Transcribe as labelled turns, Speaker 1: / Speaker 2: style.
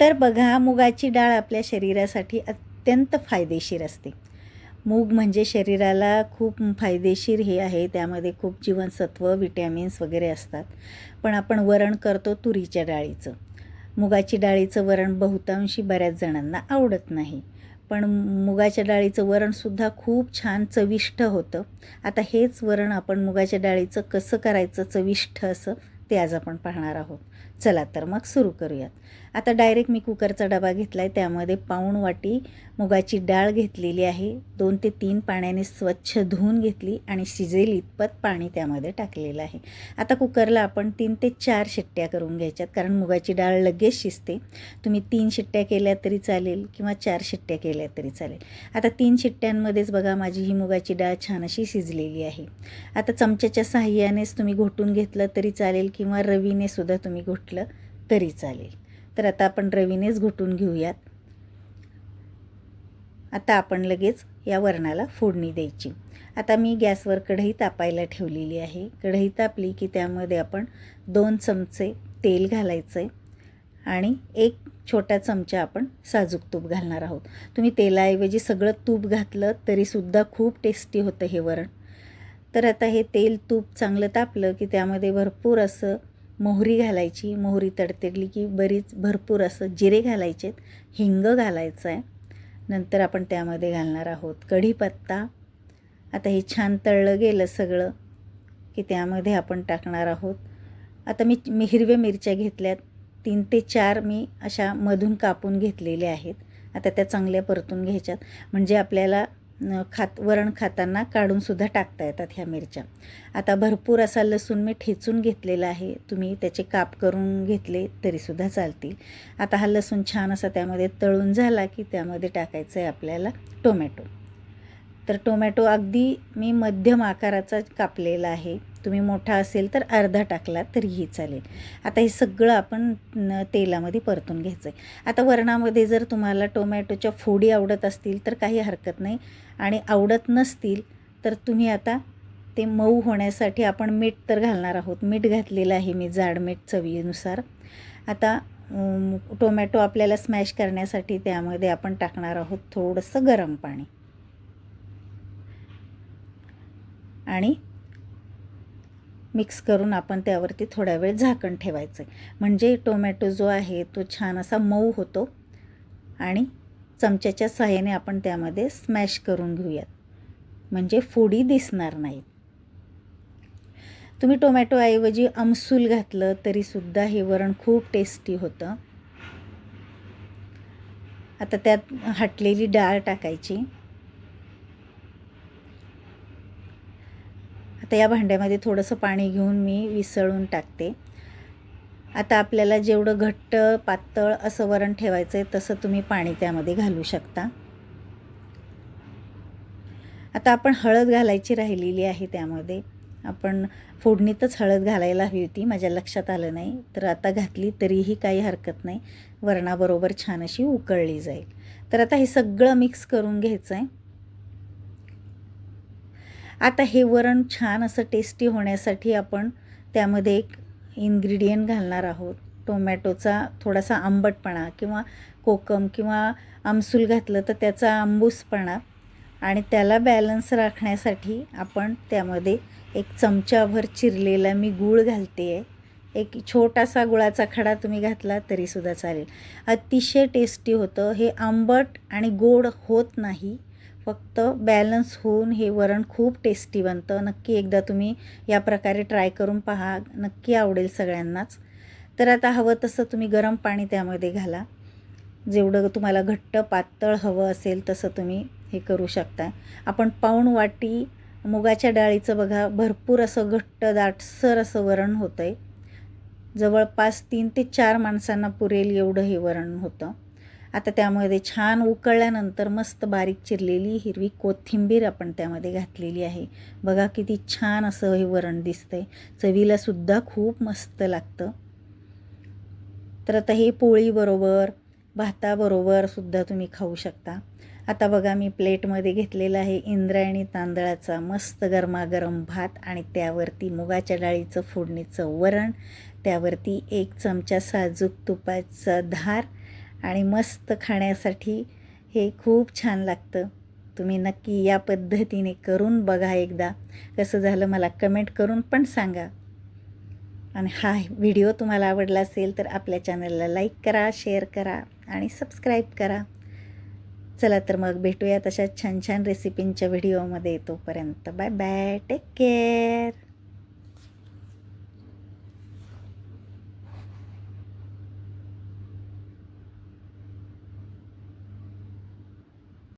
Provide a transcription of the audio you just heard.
Speaker 1: तर बघा मुगाची डाळ आपल्या शरीरासाठी अत्यंत फायदेशीर असते. मूग म्हणजे शरीराला खूप फायदेशीर हे आहे. त्यामध्ये खूप जीवनसत्व विटॅमिन्स वगैरे असतात. पण आपण वरण करतो तुरीच्या डाळीचं. मुगाची डाळीचं वरण बहुतांशी बऱ्याच जणांना आवडत नाही. पण मुगाच्या डाळीचं वरणसुद्धा खूप छान चविष्ट होतं. आता हेच वरण आपण मुगाच्या डाळीचं कसं करायचं चविष्ट असं ते आज आपण पाहणार आहोत. चला तर मग सुरू करूयात. आता डायरेक्ट मी कुकरचा डबा घेतला आहे त्यामध्ये पाऊण वाटी मुगाची डाळ घेतलेली आहे दोन ते तीन पाण्याने स्वच्छ धुवून घेतली आणि शिजेल इतपत पाणी त्यामध्ये टाकलेलं आहे. आता कुकरला आपण तीन ते चार शिट्ट्या करून घ्यायच्यात कारण मुगाची डाळ लगेच शिजते. तुम्ही तीन शिट्ट्या केल्या तरी चालेल किंवा चार शिट्ट्या केल्या तरी चालेल. आता तीन शिट्ट्यांमध्येच बघा माझी ही मुगाची डाळ छान अशी शिजलेली आहे. आता चमच्याच्या सहाय्यानेच तुम्ही घोटून घेतलं तरी चालेल किंवा रवीने सुद्धा तुम्ही घोट वाटलं तरी चालेल. तर आता आपण रवीनेच घोटून घेऊयात. आता आपण लगेच या वरणाला फोडणी द्यायची. आता मी गॅसवर कढई तापायला ठेवलेली आहे. कढई तापली की त्यामध्ये आपण दोन चमचे तेल घालायचं आहे आणि एक छोटा चमचा आपण साजूक तूप घालणार आहोत. तुम्ही तेलाऐवजी सगळं तूप घातलं तरीसुद्धा खूप टेस्टी होतं हे वरण. तर आता हे तेल तूप चांगलं तापलं की त्यामध्ये भरपूर असं मोहरी घालायची मोहरी तडतडली की बरीच भरपूर असं जिरे घालायचेत हिंग घालायचं आहे नंतर आपण त्यामध्ये घालणार आहोत कढीपत्ता. आता हे छान तळलं गेलं सगळं की त्यामध्ये आपण टाकणार आहोत. आता मी मी हिरव्या मिरच्या घेतल्यात. तीन ते चार मी अशा मधून कापून घेतलेल्या आहेत. आता त्या चांगल्या परतून घ्यायच्यात. म्हणजे आपल्याला खात वरण खाताना काढूनसुद्धा टाकता येतात ह्या मिरच्या. आता भरपूर असा लसूण मी ठेचून घेतलेला आहे. तुम्ही त्याचे काप करून घेतले तरीसुद्धा चालतील. आता हा लसूण छान असा त्यामध्ये तळून झाला की त्यामध्ये टाकायचं आहे आपल्याला टोमॅटो. तर टोमॅटो अगदी मी मध्यम आकाराचा कापलेला आहे. तुम्ही मोठा असेल तर अर्धा टाकला तरीही चालेल. आता हे सगळं आपण तेलामध्ये परतून घ्यायचं आहे आता वरणामध्ये जर तुम्हाला टोमॅटोच्या फोडी आवडत असतील तर काही हरकत नाही. आणि आवडत नसतील तर तुम्ही आता ते मऊ होण्यासाठी आपण मीठ तर घालणार आहोत. मीठ घातलेलं आहे मी जाड मीठ चवीनुसार. आता टोमॅटो आपल्याला स्मॅश करण्यासाठी त्यामध्ये आपण टाकणार आहोत थोडंसं गरम पाणी. आणि मिक्स करून आपण त्यावरती थोडा वेळ झाकण ठेवायचं आहे. म्हणजे टोमॅटो जो आहे तो छान असा मऊ होतो आणि चमच्याच्या सहाय्याने आपण त्यामध्ये स्मॅश करून घेऊयात. म्हणजे फोडी दिसणार नाहीत तुम्ही टोमॅटोऐवजी आमसूल घातलं तरीसुद्धा हे वरण खूप टेस्टी होतं. आता त्यात हटलेली डाळ टाकायची. आता या भांड्यामध्ये थोडंसं पाणी घेऊन मी विसळून टाकते. आता आपल्याला जेवढं घट्ट पातळ असं वरण ठेवायचं आहे तसं तुम्ही पाणी त्यामध्ये घालू शकता. आता आपण हळद घालायची राहिलेली आहे त्यामध्ये. आपण फोडणीतच हळद घालायला हवी होती माझ्या लक्षात आलं नाही. तर आता घातली तरीही काही हरकत नाही. वरणाबरोबर छान अशी उकळली जाईल. तर आता हे सगळं मिक्स करून घ्यायचं आहे आता हे वरण छान असं टेस्टी होण्यासाठी आपण त्यामध्ये एक इन्ग्रेडियंट घालणार आहोत. टोमॅटोचा थोडासा आंबटपणा किंवा कोकम किंवा आमसूल घातलं तर त्याचा आंबूसपणा आणि त्याला बॅलन्स राखण्यासाठी आपण त्यामध्ये एक चमचाभर चिरलेला मी गूळ घालते आहे एक छोटासा गुळाचा खडा तुम्ही घातला तरीसुद्धा चालेल. अतिशय टेस्टी होतं. हे आंबट आणि गोड होत नाही. फक्त बॅलन्स होऊन हे वरण खूप टेस्टी बनतं. नक्की एकदा तुम्ही या प्रकारे ट्राय करून पहा. नक्की आवडेल सगळ्यांनाच. तर आता हवं तसं तुम्ही गरम पाणी त्यामध्ये घाला. जेवढं तुम्हाला घट्ट पातळ हवं असेल तसं तुम्ही हे करू शकता. आपण पाऊण वाटी मुगाच्या डाळीचं बघा. भरपूर असं घट्ट दाटसर असं वरण होतं आहे जवळपास तीन ते चार माणसांना पुरेल एवढं हे वरण होतं. आता त्यामध्ये छान उकळल्यानंतर मस्त बारीक चिरलेली हिरवी कोथिंबीर आपण त्यामध्ये घातलेली आहे. बघा किती छान असं हे वरण दिसतंय. चवीलासुद्धा खूप मस्त लागतं. तर आता हे पोळीबरोबर भाताबरोबर सुद्धा तुम्ही खाऊ शकता. आता बघा मी प्लेटमध्ये घेतलेला आहे इंद्रायणी तांदळाचा मस्त गरमागरम भात आणि त्यावरती मुगाच्या डाळीचं फोडणीचं वरण. त्यावरती एक चमचा साजूक तुपाचा धार आणि मस्त खाण्यासाठी हे खूप छान लागतं. तुम्ही नक्की या पद्धतीने करून बघा एकदा. कसं झालं मला कमेंट करून पण सांगा. आणि हा व्हिडिओ तुम्हाला आवडला असेल तर आपल्या चॅनलला लाईक करा शेअर करा आणि सबस्क्राईब करा. चला तर मग भेटूया तशा छान छान रेसिपींच्या व्हिडिओमध्ये तोपर्यंत. Bye bye take care